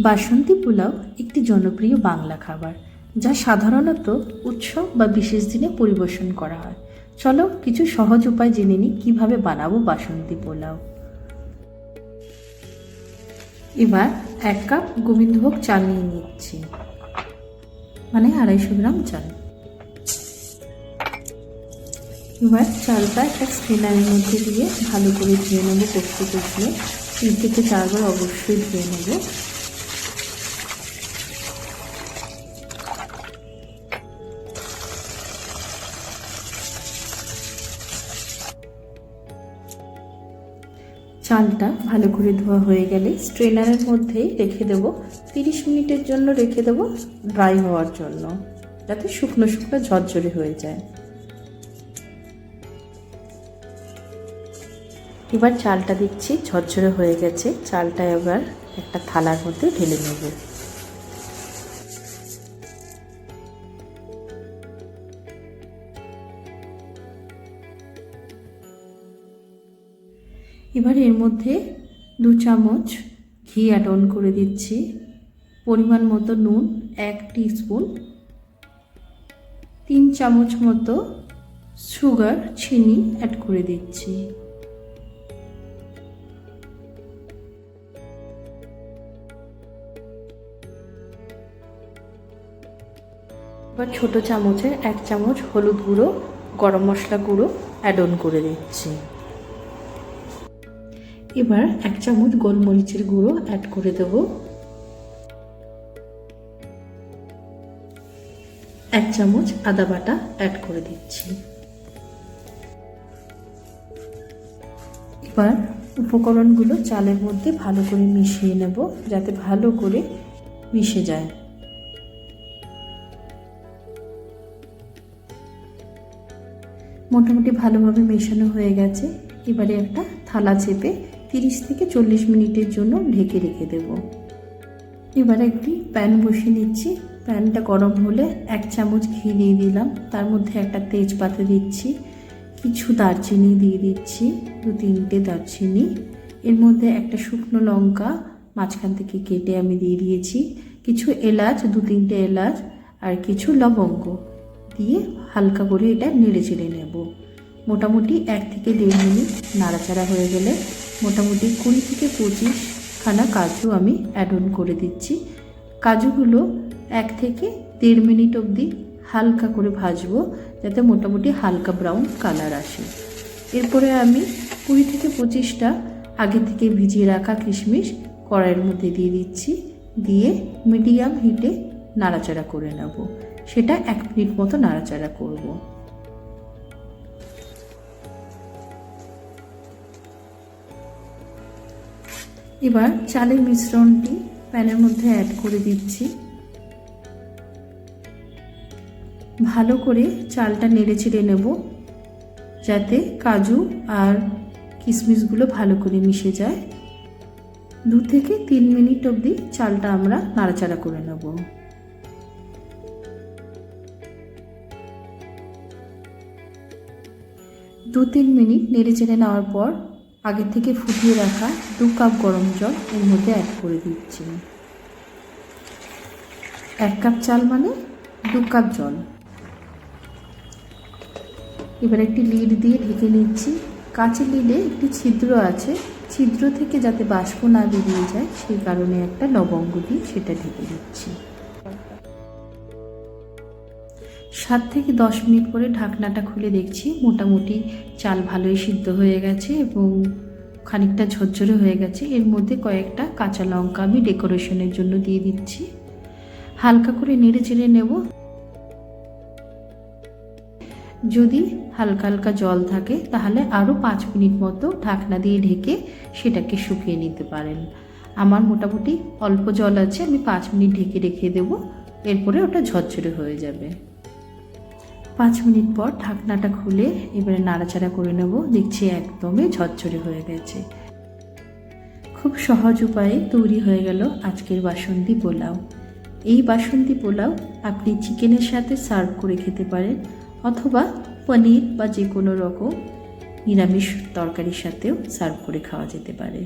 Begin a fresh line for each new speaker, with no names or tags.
বাসন্তী পোলাও একটি জনপ্রিয় বাংলা খাবার, যা সাধারণত উৎসব বা বিশেষ দিনে পরিবেশন করা হয়। চলো কিছু সহজ উপায় জেনে নিই কীভাবে বানাবো বাসন্তী পোলাও। এবার এক কাপ গোবিন্দভোগ চাল নিয়ে নিচ্ছি। মানে আড়াইশো গ্রাম চাল। এবার চালটা একটা স্টেনারের মধ্যে দিয়ে ভালো করে ধুয়ে নেব কষতে কষলে তিন থেকে চারবার অবশ্যই ধুয়ে নেব। চালটা ভালো করে ধোয়া হয়ে গেলে স্ট্রেনারের মধ্যেই রেখে দেব। তিরিশ মিনিটের জন্য রেখে দেব ড্রাই হওয়ার জন্য, যাতে শুকনো শুকনো ঝরঝরে হয়ে যায়। এবার চালটা দিচ্ছি ঝরঝরে হয়ে গেছে। চালটা এবার একটা থালার মধ্যে ঢেলে নেব। এবার এর মধ্যে দু চামচ ঘি অ্যাড অন করে দিচ্ছি। পরিমাণ মতো নুন, এক স্পুন তিন চামচ মতো সুগার চিনি অ্যাড করে দিচ্ছি। এবার ছোটো চামচে এক চামচ হলুদ গুঁড়ো, গরম মশলা গুঁড়ো অ্যাড অন করে দিচ্ছি। এবার এক চামচ গোলমরিচের গুঁড়ো অ্যাড করে দেব। এক চামচ আদা বাটা অ্যাড করে দিচ্ছি। এবার উপকরণগুলো চালের মধ্যে ভালো করে মিশিয়ে নেব যাতে ভালো করে মিশে যায়। মোটামুটি ভালোভাবে মেশানো হয়ে গেছে। এবারে একটা থালা চেপে তিরিশ থেকে চল্লিশ মিনিটের জন্য ঢেকে রেখে দেব। এবার একটি প্যান বসিয়ে নিচ্ছি প্যানটা গরম হলে এক চামচ ঘি দিয়ে দিলাম। তার মধ্যে একটা তেজপাতা দিচ্ছি। কিছু দারচিনি দিয়ে দিচ্ছি। দু তিনটে দারচিনি। এর মধ্যে একটা শুকনো লঙ্কা মাঝখান থেকে কেটে আমি দিয়ে দিয়েছি। কিছু এলাচ, দু তিনটে এলাচ আর কিছু লবঙ্গ দিয়ে হালকা করে এটা নেড়ে চেড়ে নেব। মোটামুটি এক থেকে দেড় মিনিট নাড়াচাড়া হয়ে গেলে মোটামুটি কুড়ি থেকে পঁচিশ খানা কাজু আমি অ্যাড অন করে দিচ্ছি। কাজুগুলো এক থেকে দেড় মিনিট অবধি হালকা করে ভাজবো, যাতে মোটামুটি হালকা ব্রাউন কালার আসে। এরপরে আমি কুড়ি থেকে পঁচিশটা আগে থেকে ভিজিয়ে রাখা কিশমিশ কড়াইয়ের মধ্যে দিয়ে দিচ্ছি। দিয়ে মিডিয়াম হিটে নাড়াচাড়া করে নেব। সেটা এক মিনিট মতো নাড়াচাড়া করব। এবার চালের মিশ্রণটি প্যানের মধ্যে অ্যাড করে দিচ্ছি। ভালো করে চালটা নেড়ে চেড়ে নেব, যাতে কাজু আর কিশমিশগুলো ভালো করে মিশে যায়। দু থেকে তিন মিনিট অবধি চালটা আমরা নাড়াচাড়া করে নেব। দু তিন মিনিট নেড়ে চেড়ে নেওয়ার পর আগে থেকে ফুটিয়ে রাখা দু কাপ গরম জল এর মধ্যে অ্যাড করে দিচ্ছি। এক কাপ চাল মানে দু কাপ জল। এবার একটি লিড দিয়ে ঢেকে নিচ্ছি। কাঁচের লিডে একটি ছিদ্র আছে। ছিদ্র থেকে যাতে বাষ্প না বেরিয়ে যায়, সেই কারণে একটা লবঙ্গ দিয়ে সেটা ঢেকে দিচ্ছি। সাত থেকে দশ মিনিট পরে ঢাকনাটা খুলে দেখছি মোটামুটি চাল ভালোই সিদ্ধ হয়ে গেছে এবং খানিকটা ঝরঝরে হয়ে গেছে। এর মধ্যে কয়েকটা কাঁচা লঙ্কা আমি ডেকোরেশনের জন্য দিয়ে দিচ্ছি। হালকা করে নেড়ে চেড়ে নেব। যদি হালকা হালকা জল থাকে তাহলে আরও পাঁচ মিনিট মতো ঢাকনা দিয়ে ঢেকে সেটাকে শুকিয়ে নিতে পারেন। আমার মোটামুটি অল্প জল আছে, আমি পাঁচ মিনিট ঢেকে রেখে দেবো। এরপরে ওটা ঝরঝরে হয়ে যাবে। পাঁচ মিনিট পর ঢাকনাটা খুলে এবারে নাড়াচাড়া করে নেব। দেখছি একদমই ঝরঝরে হয়ে গেছে। খুব সহজ উপায়ে তৈরি হয়ে গেল আজকের বাসন্তী পোলাও। এই বাসন্তী পোলাও আপনি চিকেনের সাথে সার্ভ করে খেতে পারেন অথবা পনির বা যে কোনো রকম নিরামিষ তরকারির সাথেও সার্ভ করে খাওয়া যেতে পারে।